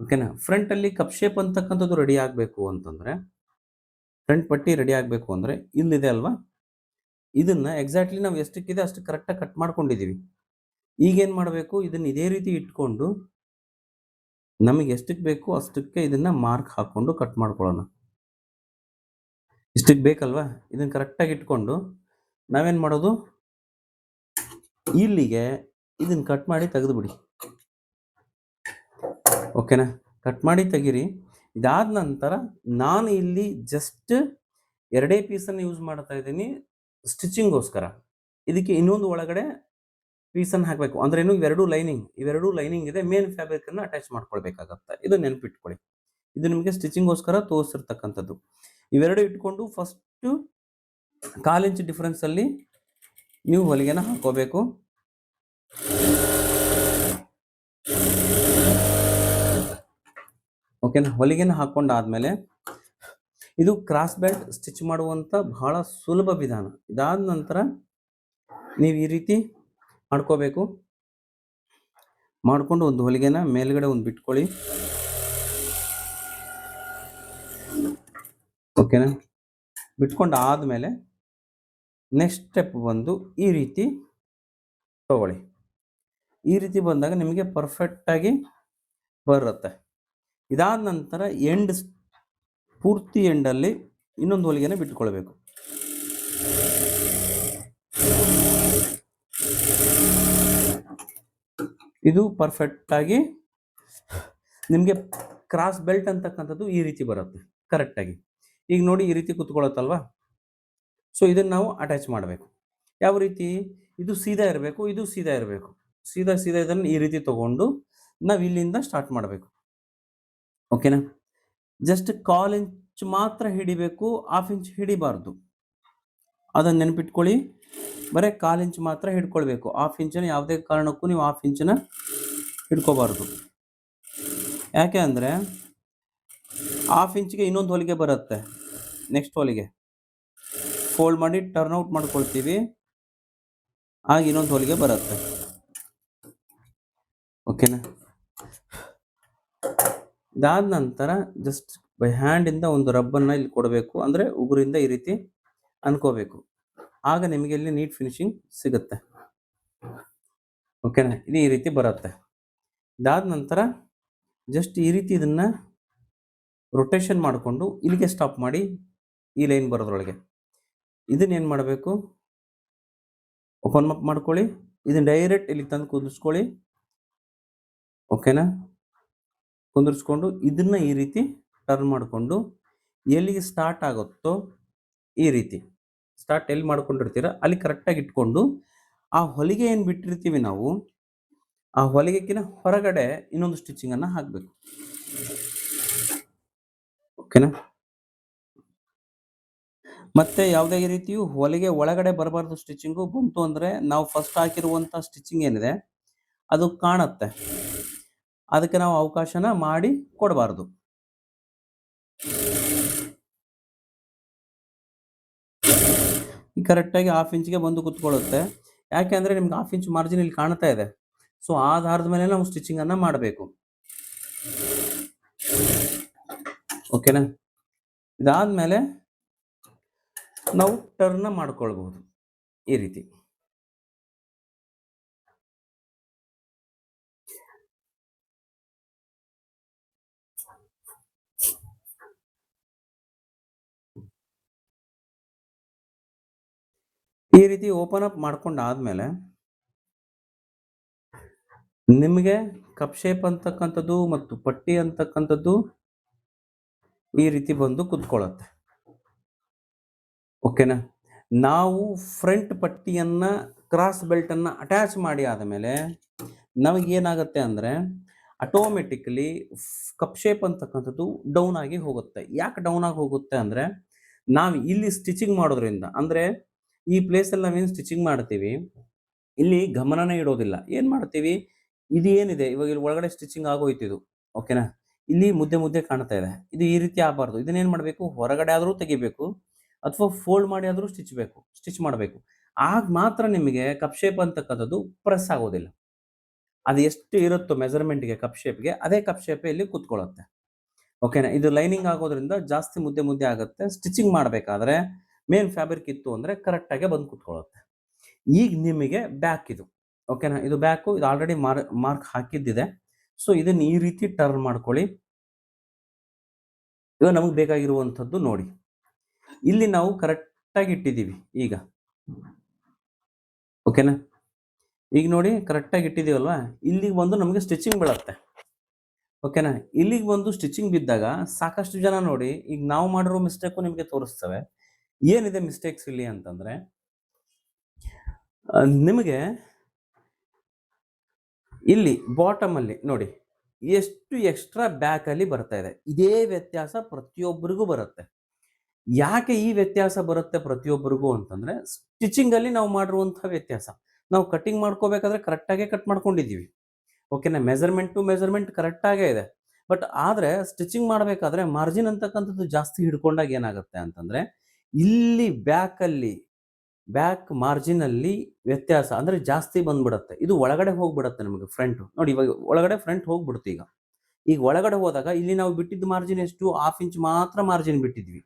ಓಕೆನಾ ಫ್ರಂಟಲ್ಲಿ ಕಪ್ ಶೇಪ್ ಅಂತಕ್ಕಂಥದ್ದು ರೆಡಿ ಆಗಬೇಕು ಅಂತಂದರೆ ಫ್ರಂಟ್ ಪಟ್ಟಿ ರೆಡಿ ಆಗಬೇಕು ಅಂದರೆ ಇಲ್ಲಿದೆ ಅಲ್ವಾ? ಇದನ್ನ ಎಕ್ಸಾಕ್ಟ್ಲಿ ನಾವು ಎಷ್ಟಕ್ಕಿದೆ ಅಷ್ಟು ಕರೆಕ್ಟಾಗಿ ಕಟ್ ಮಾಡ್ಕೊಂಡಿದ್ದೀವಿ ಈಗೇನು ಮಾಡಬೇಕು? ಇದನ್ನ ಇದೇ ರೀತಿ ಇಟ್ಕೊಂಡು ನಮಗೆ ಎಷ್ಟಕ್ಕೆ ಬೇಕು ಅಷ್ಟಕ್ಕೆ ಇದನ್ನ ಮಾರ್ಕ್ ಹಾಕ್ಕೊಂಡು ಕಟ್ ಮಾಡ್ಕೊಳ್ಳೋಣ. ಇಷ್ಟಕ್ಕೆ ಬೇಕಲ್ವಾ? ಇದನ್ನ ಕರೆಕ್ಟಾಗಿ ಇಟ್ಕೊಂಡು ನಾವೇನು ಮಾಡೋದು? ಇಲ್ಲಿಗೆ ಇದನ್ನ ಕಟ್ ಮಾಡಿ ತೆಗೆದುಬಿಡಿ ಓಕೆನಾ ಕಟ್ ಮಾಡಿ ತೆಗೀರಿ. ಇದಾದ ನಂತರ ನಾನು ಇಲ್ಲಿ ಜಸ್ಟ್ ಎರಡೇ ಪೀಸನ್ನು ಯೂಸ್ ಮಾಡ್ತಾ ಇದ್ದೀನಿ ಸ್ಟಿಚಿಂಗೋಸ್ಕರ ಇದಕ್ಕೆ ಇನ್ನೊಂದು ಒಳಗಡೆ ಪೀಸನ್ನು ಹಾಕಬೇಕು. ಅಂದ್ರೆ ಏನು ಇವೆರಡು ಲೈನಿಂಗ್ ಇವೆರಡು ಲೈನಿಂಗ್ ಇದೆ ಮೇನ್ ಫ್ಯಾಬ್ರಿಕನ್ನು ಅಟ್ಯಾಚ್ ಮಾಡ್ಕೊಳ್ಬೇಕಾಗತ್ತೆ. ಇದು ನೆನಪಿಟ್ಕೊಳ್ಳಿ. ಇದು ನಿಮಗೆ ಸ್ಟಿಚಿಂಗ್ಗೋಸ್ಕರ ತೋರಿಸಿರ್ತಕ್ಕಂಥದ್ದು. ಇವೆರಡು ಇಟ್ಕೊಂಡು ಫಸ್ಟು ಕಾಲು ಇಂಚ್ ಡಿಫ್ರೆನ್ಸಲ್ಲಿ ನೀವು ಹೊಲಿಗೆನ ಹಾಕೋಬೇಕು ಓಕೆನಾ ಹೊಲಿಗೆನ ಹಾಕೊಂಡಾದ್ಮೇಲೆ ಇದು ಕ್ರಾಸ್ ಬೆಲ್ಟ್ ಸ್ಟಿಚ್ ಮಾಡುವಂಥ ಬಹಳ ಸುಲಭ ವಿಧಾನ. ಇದಾದ ನಂತರ ನೀವು ಈ ರೀತಿ ಮಾಡ್ಕೋಬೇಕು. ಮಾಡಿಕೊಂಡು ಒಂದು ಹೊಲಿಗೆನ ಮೇಲ್ಗಡೆ ಒಂದು ಬಿಟ್ಕೊಳ್ಳಿ. ಓಕೆನಾ? ಬಿಟ್ಕೊಂಡು ಆದಮೇಲೆ ನೆಕ್ಸ್ಟ್ ಸ್ಟೆಪ್ ಬಂದು ಈ ರೀತಿ ತಗೊಳ್ಳಿ. ಈ ರೀತಿ ಬಂದಾಗ ನಿಮಗೆ ಪರ್ಫೆಕ್ಟಾಗಿ ಬರುತ್ತೆ. ಇದಾದ ನಂತರ ಎಂಡ್ ಪೂರ್ತಿ ಎಂಡಲ್ಲಿ ಇನ್ನೊಂದು ಹೊಲಿಗೆನ ಬಿಟ್ಕೊಳ್ಬೇಕು. ಇದು ಪರ್ಫೆಕ್ಟಾಗಿ ನಿಮಗೆ ಕ್ರಾಸ್ ಬೆಲ್ಟ್ ಅಂತಕ್ಕಂಥದ್ದು ಈ ರೀತಿ ಬರುತ್ತೆ ಕರೆಕ್ಟಾಗಿ ಈಗ ನೋಡಿ ಈ ರೀತಿ ಕುತ್ಕೊಳ್ಳುತ್ತಲ್ವಾ ಸೊ ಇದನ್ನು ನಾವು ಅಟ್ಯಾಚ್ ಮಾಡಬೇಕು. ಯಾವ ರೀತಿ? ಇದು ಸೀದಾ ಇರಬೇಕು, ಇದು ಸೀದಾ ಇರಬೇಕು. ಸೀದಾ ಸೀದಾ ಇದನ್ನು ಈ ರೀತಿ ತಗೊಂಡು ನಾವು ಇಲ್ಲಿಂದ ಸ್ಟಾರ್ಟ್ ಮಾಡಬೇಕು. ಓಕೆನಾ ಜಸ್ಟ್ ಕಾಲ್ ಇಂಚ್ ಮಾತ್ರ ಹಿಡಿಬೇಕು ಹಾಫ್ ಇಂಚ್ ಹಿಡಿಬಾರ್ದು. ಅದನ್ನು ನೆನಪಿಟ್ಕೊಳ್ಳಿ. ಬರೀ ಕಾಲು ಇಂಚು ಮಾತ್ರ ಹಿಡ್ಕೊಳ್ಬೇಕು. ಹಾಫ್ ಇಂಚನ್ನು ಯಾವುದೇ ಕಾರಣಕ್ಕೂ ನೀವು ಹಾಫ್ ಇಂಚನ್ನ ಹಿಡ್ಕೋಬಾರ್ದು. ಯಾಕೆ ಅಂದರೆ ಹಾಫ್ ಇಂಚಿಗೆ ಇನ್ನೊಂದು ಹೊಲಿಗೆ ಬರುತ್ತೆ. ನೆಕ್ಸ್ಟ್ ಹೊಲಿಗೆ ಫೋಲ್ಡ್ ಮಾಡಿ ಟರ್ನ್ ಔಟ್ ಮಾಡ್ಕೊಳ್ತೀವಿ. ಆಗ ಇನ್ನೊಂದು ಹೊಲಿಗೆ ಬರುತ್ತೆ. ಓಕೆನಾ ಇದಾದ ನಂತರ ಜಸ್ಟ್ ಬೈ ಹ್ಯಾಂಡಿಂದ ಒಂದು ರಬ್ಬನ್ನು ಇಲ್ಲಿ ಕೊಡಬೇಕು. ಅಂದರೆ ಉಗುರಿಂದ ಈ ರೀತಿ ಅನ್ಕೋಬೇಕು ಆಗ ನಿಮಗೆ ಇಲ್ಲಿ ನೀಟ್ ಫಿನಿಶಿಂಗ್ ಸಿಗುತ್ತೆ. ಓಕೆನಾ ಇದು ಈ ರೀತಿ ಬರುತ್ತೆ. ಇದಾದ ನಂತರ ಜಸ್ಟ್ ಈ ರೀತಿ ಇದನ್ನ ರೊಟೇಷನ್ ಮಾಡಿಕೊಂಡು ಇಲ್ಲಿಗೆ ಸ್ಟಾಪ್ ಮಾಡಿ ಈ ಲೈನ್ ಬರೋದ್ರೊಳಗೆ. ಇದನ್ನ ಏನು ಮಾಡಬೇಕು? ಓಪನ್ ಅಪ್ ಮಾಡ್ಕೊಳ್ಳಿ. ಇದನ್ನ ಡೈರೆಕ್ಟ್ ಇಲ್ಲಿ ತಂದು ಕುದಿಸ್ಕೊಳ್ಳಿ ಓಕೆನಾ ಕುಂದಿರ್ಸ್ಕೊಂಡು ಇದನ್ನ ಈ ರೀತಿ ಟರ್ನ್ ಮಾಡಿಕೊಂಡು ಎಲ್ಲಿಗೆ ಸ್ಟಾರ್ಟ್ ಆಗುತ್ತೋ ಈ ರೀತಿ. ಸ್ಟಾರ್ಟ್ ಎಲ್ಲಿ ಮಾಡ್ಕೊಂಡಿರ್ತೀರ, ಅಲ್ಲಿ ಕರೆಕ್ಟಾಗಿ ಇಟ್ಕೊಂಡು ಆ ಹೊಲಿಗೆ ಏನು ಬಿಟ್ಟಿರ್ತೀವಿ ನಾವು, ಆ ಹೊಲಿಗೆಕ್ಕಿನ ಹೊರಗಡೆ ಇನ್ನೊಂದು ಸ್ಟಿಚಿಂಗನ್ನು ಹಾಕಬೇಕು. ಓಕೆನಾ ಮತ್ತೆ ಯಾವುದೇ ರೀತಿಯು ಹೊಲಿಗೆ ಒಳಗಡೆ ಬರಬಾರ್ದು ಸ್ಟಿಚಿಂಗು ಬಂತು ಅಂದರೆ ನಾವು ಫಸ್ಟ್ ಹಾಕಿರುವಂಥ ಸ್ಟಿಚಿಂಗ್ ಏನಿದೆ, ಅದು ಕಾಣುತ್ತೆ. ಅದಕ್ಕೆ ನಾವು ಅವಕಾಶನ ಮಾಡಿ ಕೊಡಬಾರ್ದು. ಕರೆಕ್ಟಾಗಿ ಹಾಫ್ ಇಂಚ್ಗೆ ಬಂದು ಕುತ್ಕೊಳ್ಳುತ್ತೆ. ಯಾಕೆ ಅಂದರೆ ನಿಮ್ಗೆ ಹಾಫ್ ಇಂಚ್ ಮಾರ್ಜಿನ್ ಇಲ್ಲಿ ಕಾಣ್ತಾ ಇದೆ. ಸೊ ಆಧಾರದ ಮೇಲೆ ನಾವು ಸ್ಟಿಚಿಂಗನ್ನು ಮಾಡಬೇಕು. ಓಕೆನಾ ಇದಾದ ಮೇಲೆ ನಾವು ಟರ್ನ ಮಾಡ್ಕೊಳ್ಬಹುದು. ಈ ರೀತಿ. ಈ ರೀತಿ ಓಪನ್ ಅಪ್ ಮಾಡ್ಕೊಂಡಾದ್ಮೇಲೆ ನಿಮಗೆ ಕಪ್ ಶೇಪ್ ಅಂತಕ್ಕಂಥದ್ದು ಮತ್ತು ಪಟ್ಟಿ ಅಂತಕ್ಕಂಥದ್ದು ಈ ರೀತಿ ಬಂದು ಕುತ್ಕೊಳ್ಳುತ್ತೆ ಓಕೆನಾ ನಾವು ಫ್ರಂಟ್ ಪಟ್ಟಿಯನ್ನ ಕ್ರಾಸ್ ಬೆಲ್ಟನ್ನು ಅಟ್ಯಾಚ್ ಮಾಡಿ ಆದಮೇಲೆ ನಮಗೇನಾಗುತ್ತೆ ಅಂದ್ರೆ ಆಟೋಮೆಟಿಕಲಿ ಕಪ್ ಶೇಪ್ ಅಂತಕ್ಕಂಥದ್ದು ಡೌನ್ ಆಗಿ ಹೋಗುತ್ತೆ. ಯಾಕೆ ಡೌನ್ ಆಗಿ ಹೋಗುತ್ತೆ ಅಂದ್ರೆ ನಾವು ಇಲ್ಲಿ ಸ್ಟಿಚಿಂಗ್ ಮಾಡೋದ್ರಿಂದ, ಅಂದ್ರೆ ಈ ಪ್ಲೇಸಲ್ಲಿ ನಾವೇನು ಸ್ಟಿಚಿಂಗ್ ಮಾಡ್ತೀವಿ, ಇಲ್ಲಿ ಗಮನನೇ ಇಡೋದಿಲ್ಲ. ಏನು ಮಾಡ್ತೀವಿ? ಇದು ಏನಿದೆ ಇವಾಗ ಇಲ್ಲಿ ಒಳಗಡೆ ಸ್ಟಿಚಿಂಗ್ ಆಗೋಯ್ತು ಇದು. ಓಕೆನಾ ಇಲ್ಲಿ ಮುದ್ದೆ ಮುದ್ದೆ ಕಾಣ್ತಾ ಇದೆ. ಇದು ಈ ರೀತಿ ಆಗಬಾರ್ದು. ಇದನ್ನೇನು ಮಾಡಬೇಕು? ಹೊರಗಡೆ ಆದರೂ ತೆಗಿಬೇಕು, ಅಥವಾ ಫೋಲ್ಡ್ ಮಾಡಿ ಆದರೂ ಸ್ಟಿಚ್ ಬೇಕು ಸ್ಟಿಚ್ ಮಾಡಬೇಕು. ಆಗ ಮಾತ್ರ ನಿಮಗೆ ಕಪ್ ಶೇಪ್ ಅಂತಕ್ಕಂಥದ್ದು ಪ್ರೆಸ್ ಆಗೋದಿಲ್ಲ. ಅದು ಎಷ್ಟು ಇರುತ್ತೋ ಮೆಜರ್ಮೆಂಟ್ಗೆ ಕಪ್ ಶೇಪ್ಗೆ ಅದೇ ಕಪ್ ಶೇಪ್ ಇಲ್ಲಿ ಕೂತ್ಕೊಳ್ಳುತ್ತೆ. ಓಕೆನಾ ಇದು ಲೈನಿಂಗ್ ಆಗೋದ್ರಿಂದ ಜಾಸ್ತಿ ಮುದ್ದೆ ಮುದ್ದೆ ಆಗುತ್ತೆ. ಸ್ಟಿಚಿಂಗ್ ಮಾಡಬೇಕಾದ್ರೆ ಮೇನ್ ಫ್ಯಾಬ್ರಿಕ್ ಇತ್ತು ಅಂದರೆ ಕರೆಕ್ಟಾಗಿ ಬಂದು ಕುತ್ಕೊಳ್ಳುತ್ತೆ. ಈಗ ನಿಮಗೆ ಬ್ಯಾಕ್ ಇದು ಓಕೆನಾ ಇದು ಬ್ಯಾಕು ಇದು ಆಲ್ರೆಡಿ ಮಾರ್ ಮಾರ್ಕ್ ಹಾಕಿದ್ದಿದೆ. ಸೊ ಇದನ್ನು ಈ ರೀತಿ ಟರ್ನ್ ಮಾಡ್ಕೊಳ್ಳಿ. ಇವಾಗ ನಮಗೆ ಬೇಕಾಗಿರುವಂಥದ್ದು ನೋಡಿ. ಇಲ್ಲಿ ನಾವು ಕರೆಕ್ಟಾಗಿ ಇಟ್ಟಿದ್ದೀವಿ ಈಗ. ಓಕೆನಾ ಈಗ ನೋಡಿ ಕರೆಕ್ಟಾಗಿ ಇಟ್ಟಿದ್ದೀವಲ್ವಾ? ಇಲ್ಲಿಗೆ ಬಂದು ನಮಗೆ ಸ್ಟಿಚಿಂಗ್ ಬೀಳುತ್ತೆ. ಓಕೆನಾ ಇಲ್ಲಿಗೆ ಬಂದು ಸ್ಟಿಚಿಂಗ್ ಬಿದ್ದಾಗ ಸಾಕಷ್ಟು ಜನ ನೋಡಿ, ಈಗ ನಾವು ಮಾಡಿರೋ ಮಿಸ್ಟೇಕು ನಿಮಗೆ ತೋರಿಸ್ತವೆ. ಏನಿದೆ ಮಿಸ್ಟೇಕ್ಸ್ ಇಲ್ಲಿ ಅಂತಂದರೆ ನಿಮಗೆ ಇಲ್ಲಿ ಬಾಟಮಲ್ಲಿ ನೋಡಿ, ಎಷ್ಟು ಎಕ್ಸ್ಟ್ರಾ ಬ್ಯಾಕಲ್ಲಿ ಬರ್ತಾ ಇದೆ. ಇದೇ ವ್ಯತ್ಯಾಸ ಪ್ರತಿಯೊಬ್ಬರಿಗೂ ಬರುತ್ತೆ. ಯಾಕೆ ಈ ವ್ಯತ್ಯಾಸ ಬರುತ್ತೆ ಪ್ರತಿಯೊಬ್ಬರಿಗೂ ಅಂತಂದರೆ ಸ್ಟಿಚಿಂಗಲ್ಲಿ ನಾವು ಮಾಡಿರುವಂಥ ವ್ಯತ್ಯಾಸ. ನಾವು ಕಟ್ಟಿಂಗ್ ಮಾಡ್ಕೋಬೇಕಾದ್ರೆ ಕರೆಕ್ಟಾಗೇ ಕಟ್ ಮಾಡ್ಕೊಂಡಿದ್ದೀವಿ. ಓಕೆನಾ ಮೆಜರ್ಮೆಂಟ್ ಟು ಮೆಜರ್ಮೆಂಟ್ ಕರೆಕ್ಟಾಗೇ ಇದೆ. ಬಟ್ ಆದರೆ ಸ್ಟಿಚಿಂಗ್ ಮಾಡಬೇಕಾದ್ರೆ ಮಾರ್ಜಿನ್ ಅಂತಕ್ಕಂಥದ್ದು ಜಾಸ್ತಿ ಹಿಡ್ಕೊಂಡಾಗ ಏನಾಗುತ್ತೆ ಅಂತಂದ್ರೆ ಇಲ್ಲಿ ಬ್ಯಾಕಲ್ಲಿ ಬ್ಯಾಕ್ ಮಾರ್ಜಿನಲ್ಲಿ ವ್ಯತ್ಯಾಸ ಅಂದ್ರೆ ಜಾಸ್ತಿ ಬಂದ್ಬಿಡುತ್ತೆ. ಇದು ಒಳಗಡೆ ಹೋಗ್ಬಿಡುತ್ತೆ ನಮಗೆ ಫ್ರಂಟ್ ನೋಡಿ ಇವಾಗ ಒಳಗಡೆ ಫ್ರಂಟ್ ಹೋಗ್ಬಿಡುತ್ತೆ ಈಗ. ಈಗ ಒಳಗಡೆ ಹೋದಾಗ ಇಲ್ಲಿ ನಾವು ಬಿಟ್ಟಿದ್ದ ಮಾರ್ಜಿನ್ ಎಷ್ಟು? ಹಾಫ್ ಇಂಚ್ ಮಾತ್ರ ಮಾರ್ಜಿನ್ ಬಿಟ್ಟಿದ್ವಿ.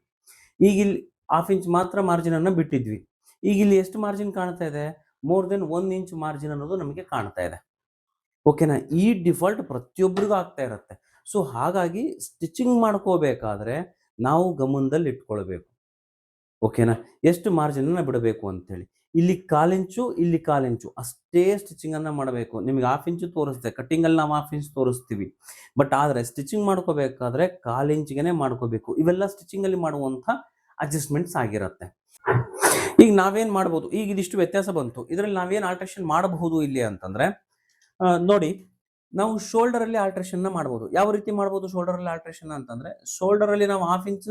ಈಗ ಇಲ್ಲಿ ಹಾಫ್ ಇಂಚ್ ಮಾತ್ರ ಮಾರ್ಜಿನ್ ಅನ್ನು ಬಿಟ್ಟಿದ್ವಿ. ಈಗ ಇಲ್ಲಿ ಎಷ್ಟು ಮಾರ್ಜಿನ್ ಕಾಣ್ತಾ ಇದೆ? ಮೋರ್ ದೆನ್ ಒಂದು ಇಂಚ್ ಮಾರ್ಜಿನ್ ಅನ್ನೋದು ನಮಗೆ ಕಾಣ್ತಾ ಇದೆ. ಓಕೆನಾ ಈ ಡಿಫಾಲ್ಟ್ ಪ್ರತಿಯೊಬ್ಬರಿಗೂ ಆಗ್ತಾ ಇರುತ್ತೆ. ಸೊ ಹಾಗಾಗಿ ಸ್ಟಿಚಿಂಗ್ ಮಾಡ್ಕೋಬೇಕಾದ್ರೆ ನಾವು ಗಮನದಲ್ಲಿ ಇಟ್ಕೊಳ್ಬೇಕು. ಓಕೆನಾ? ಎಷ್ಟು ಮಾರ್ಜಿನ್ ಬಿಡಬೇಕು ಬಿಡಬೇಕು ಅಂತೇಳಿ. ಇಲ್ಲಿ ಕಾಲಿಂಚು ಇಲ್ಲಿ ಕಾಲಿಂಚು ಅಷ್ಟೇ ಸ್ಟಿಚಿಂಗ್ ಅನ್ನ ಮಾಡಬೇಕು. ನಿಮಗೆ ಹಾಫ್ ಇಂಚು ತೋರಿಸ್ತೇವೆ ಕಟ್ಟಿಂಗ್ ಅಲ್ಲಿ ನಾವು ಹಾಫ್ ಇಂಚ್ ತೋರಿಸ್ತೀವಿ. ಬಟ್ ಆದರೆ ಸ್ಟಿಚಿಂಗ್ ಮಾಡ್ಕೋಬೇಕಾದ್ರೆ ಕಾಲಿಂಚಿಗೆನೆ ಮಾಡ್ಕೋಬೇಕು. ಇವೆಲ್ಲ ಸ್ಟಿಚಿಂಗ್ ಅಲ್ಲಿ ಮಾಡುವಂತ ಅಡ್ಜಸ್ಟ್ಮೆಂಟ್ಸ್ ಆಗಿರುತ್ತೆ. ಈಗ ನಾವೇನ್ ಮಾಡ್ಬೋದು? ಈಗ ಇದಿಷ್ಟು ವ್ಯತ್ಯಾಸ ಬಂತು. ಇದರಲ್ಲಿ ನಾವೇನು ಆಲ್ಟ್ರೇಷನ್ ಮಾಡಬಹುದು ಇಲ್ಲಿ ಅಂತಂದ್ರೆ ನೋಡಿ, ನಾವು ಶೋಲ್ಡರ್ ಅಲ್ಲಿ ಮಾಡ್ಬೋದು. ಯಾವ ರೀತಿ ಮಾಡಬಹುದು ಶೋಲ್ಡರ್ ಅಲ್ಲಿ ಆಲ್ಟ್ರೇಷನ್ ಅಂತಂದ್ರೆ ಶೋಲ್ಡರ್ ಅಲ್ಲಿ ನಾವು ಹಾಫ್ ಇಂಚ್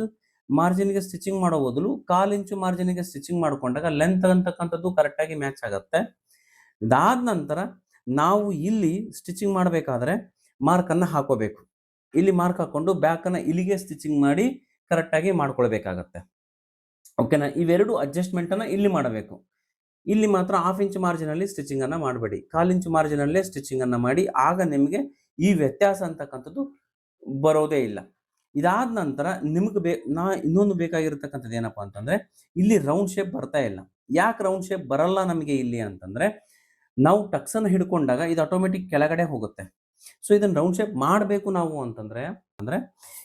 ಮಾರ್ಜಿನ್ಗೆ ಸ್ಟಿಚಿಂಗ್ ಮಾಡೋ ಬದಲು ಕಾಲ್ ಇಂಚು ಮಾರ್ಜಿನ್ಗೆ ಸ್ಟಿಚಿಂಗ್ ಮಾಡ್ಕೊಂಡಾಗ ಲೆಂತ್ ಅಂತಕ್ಕಂಥದ್ದು ಕರೆಕ್ಟಾಗಿ ಮ್ಯಾಚ್ ಆಗುತ್ತೆ. ಇದಾದ ನಂತರ ನಾವು ಇಲ್ಲಿ ಸ್ಟಿಚಿಂಗ್ ಮಾಡಬೇಕಾದ್ರೆ ಮಾರ್ಕ್ ಅನ್ನ ಹಾಕೋಬೇಕು. ಇಲ್ಲಿ ಮಾರ್ಕ್ ಹಾಕೊಂಡು ಬ್ಯಾಕ್ ಅನ್ನ ಇಲ್ಲಿಗೆ ಸ್ಟಿಚಿಂಗ್ ಮಾಡಿ ಕರೆಕ್ಟಾಗಿ ಮಾಡ್ಕೊಳ್ಬೇಕಾಗತ್ತೆ. ಓಕೆನಾ ಇವೆರಡು ಅಡ್ಜಸ್ಟ್ಮೆಂಟ್ ಅನ್ನ ಇಲ್ಲಿ ಮಾಡಬೇಕು. ಇಲ್ಲಿ ಮಾತ್ರ ಹಾಫ್ ಇಂಚ್ ಮಾರ್ಜಿನ್ ಅಲ್ಲಿ ಸ್ಟಿಚಿಂಗ್ ಅನ್ನ ಮಾಡಬೇಡಿ. ಕಾಲ್ ಇಂಚ್ ಮಾರ್ಜಿನ್ ಅಲ್ಲೇ ಸ್ಟಿಚಿಂಗ್ ಅನ್ನ ಮಾಡಿ, ಆಗ ನಿಮಗೆ ಈ ವ್ಯತ್ಯಾಸ ಅಂತಕ್ಕಂಥದ್ದು ಬರೋದೇ ಇಲ್ಲ. ಇದಾದ ನಂತರ ನಿಮಗೆ ಬೇ, ನಾ ಇನ್ನೊಂದು ಬೇಕಾಗಿರ್ತಕ್ಕಂಥದ್ದು ಏನಪ್ಪ ಅಂತಂದ್ರೆ, ಇಲ್ಲಿ ರೌಂಡ್ ಶೇಪ್ ಬರ್ತಾ ಇಲ್ಲ. ಯಾಕೆ ರೌಂಡ್ ಶೇಪ್ ಬರಲ್ಲ ನಮಗೆ ಇಲ್ಲಿ ಅಂತಂದ್ರೆ, ನಾವು ಟಕ್ಸನ್ನು ಹಿಡ್ಕೊಂಡಾಗ ಇದು ಆಟೋಮೆಟಿಕ್ ಕೆಳಗಡೆ ಹೋಗುತ್ತೆ. ಸೊ ಇದನ್ನು ರೌಂಡ್ ಶೇಪ್ ಮಾಡಬೇಕು ನಾವು ಅಂತಂದ್ರೆ, ಅಂದ್ರೆ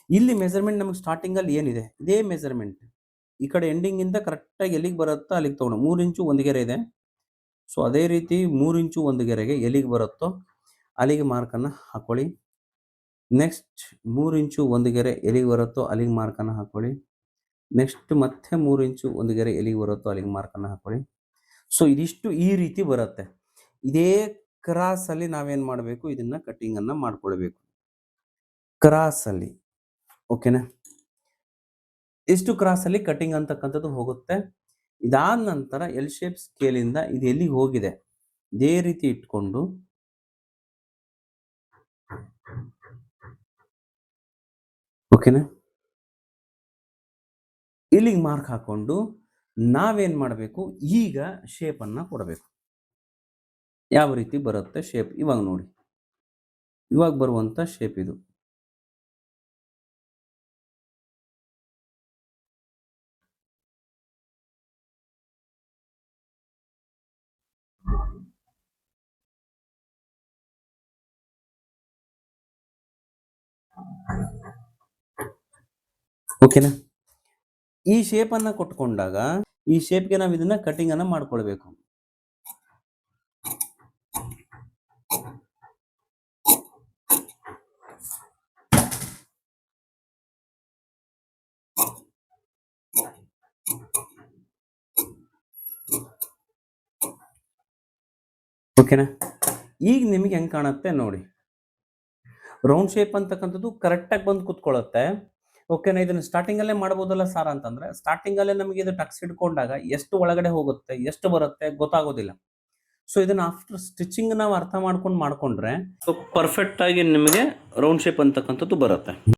ಇಲ್ಲಿ ಮೆಜರ್ಮೆಂಟ್ ನಮಗೆ ಸ್ಟಾರ್ಟಿಂಗ್ ಅಲ್ಲಿ ಏನಿದೆ? ಇದೇ ಮೆಜರ್ಮೆಂಟ್ ಈ ಕಡೆ ಎಂಡಿಂಗ್ ಇಂದ ಕರೆಕ್ಟಾಗಿ ಎಲ್ಲಿಗೆ ಬರುತ್ತೋ ಅಲ್ಲಿಗೆ ತಗೊಂಡು ಮೂರು ಇಂಚು ಒಂದು ಗೆರೆ ಇದೆ. ಸೊ ಅದೇ ರೀತಿ ಮೂರು ಇಂಚು ಒಂದು ಗೆರೆಗೆ ಎಲ್ಲಿಗೆ ಬರುತ್ತೋ ಅಲ್ಲಿಗೆ ಮಾರ್ಕನ್ನು ಹಾಕೊಳ್ಳಿ. ನೆಕ್ಸ್ಟ್ ಮೂರು ಇಂಚು ಒಂದು ಗೆರೆ ಎಲ್ಲಿಗೆ ಬರುತ್ತೋ ಅಲ್ಲಿಗೆ ಮಾರ್ಕನ್ನು ಹಾಕೊಳ್ಳಿ. ನೆಕ್ಸ್ಟ್ ಮತ್ತೆ ಮೂರು ಇಂಚು ಒಂದು ಗೆರೆ ಎಲ್ಲಿಗೆ ಬರುತ್ತೋ ಅಲ್ಲಿಗೆ ಮಾರ್ಕನ್ನು ಹಾಕೊಳ್ಳಿ. ಸೊ ಇದಿಷ್ಟು ಈ ರೀತಿ ಬರುತ್ತೆ. ಇದೇ ಕ್ರಾಸಲ್ಲಿ ನಾವೇನು ಮಾಡಬೇಕು? ಇದನ್ನು ಕಟ್ಟಿಂಗನ್ನು ಮಾಡ್ಕೊಳ್ಬೇಕು. ಕ್ರಾಸಲ್ಲಿ ಓಕೆನಾ ಇಷ್ಟು ಕ್ರಾಸಲ್ಲಿ ಕಟ್ಟಿಂಗ್ ಅಂತಕ್ಕಂಥದ್ದು ಹೋಗುತ್ತೆ? ಇದಾದ ನಂತರ ಎಲ್ ಶೇಪ್ ಸ್ಕೇಲಿಂದ ಇದು ಎಲ್ಲಿಗೆ ಹೋಗಿದೆ? ಇದೇ ರೀತಿ ಇಟ್ಕೊಂಡು ಓಕೆನಾ? ಇಲ್ಲಿಗೆ ಮಾರ್ಕ್ ಹಾಕೊಂಡು ನಾವೇನ್ ಮಾಡಬೇಕು? ಈಗ ಶೇಪನ್ನು ಕೊಡಬೇಕು. ಯಾವ ರೀತಿ ಬರುತ್ತೆ ಶೇಪ್ ಇವಾಗ ನೋಡಿ. ಇವಾಗ ಬರುವಂಥ ಶೇಪ್ ಇದು. ಓಕೆನಾ? ಈ ಶೇಪನ್ನು ಕೊಟ್ಕೊಂಡಾಗ, ಈ ಶೇಪ್ಗೆ ನಾವು ಇದನ್ನ ಕಟಿಂಗ್ ಅನ್ನ ಮಾಡ್ಕೊಳ್ಬೇಕು. ಓಕೆನಾ? ಈಗ ನಿಮಗೆ ಹೆಂಗ್ ಕಾಣುತ್ತೆ ನೋಡಿ. ರೌಂಡ್ ಶೇಪ್ ಅಂತಕ್ಕಂಥದ್ದು ಕರೆಕ್ಟಾಗಿ ಬಂದು ಕುತ್ಕೊಳ್ಳುತ್ತೆ ಓಕೆನಾ ಇದನ್ನ ಸ್ಟಾರ್ಟಿಂಗ್ ಅಲ್ಲೇ ಮಾಡಬಹುದಲ್ಲ ಸರ್ ಅಂತಂದ್ರೆ ಸ್ಟಾರ್ಟಿಂಗ್ ಅಲ್ಲೇ ನಮಗೆ ಇದು ಟಕ್ಸ್ ಹಿಡ್ಕೊಂಡಾಗ ಎಷ್ಟು ಒಳಗಡೆ ಹೋಗುತ್ತೆ, ಎಷ್ಟು ಬರುತ್ತೆ ಗೊತ್ತಾಗೋದಿಲ್ಲ. ಸೊ ಇದನ್ನ ಆಫ್ಟರ್ ಸ್ಟಿಚಿಂಗ್ ನಾವು ಅರ್ಥ ಮಾಡ್ಕೊಂಡು ಮಾಡ್ಕೊಂಡ್ರೆ ಪರ್ಫೆಕ್ಟ್ ಆಗಿ ನಿಮಗೆ ರೌಂಡ್ ಶೇಪ್ ಅಂತಕ್ಕಂಥದ್ದು ಬರುತ್ತೆ.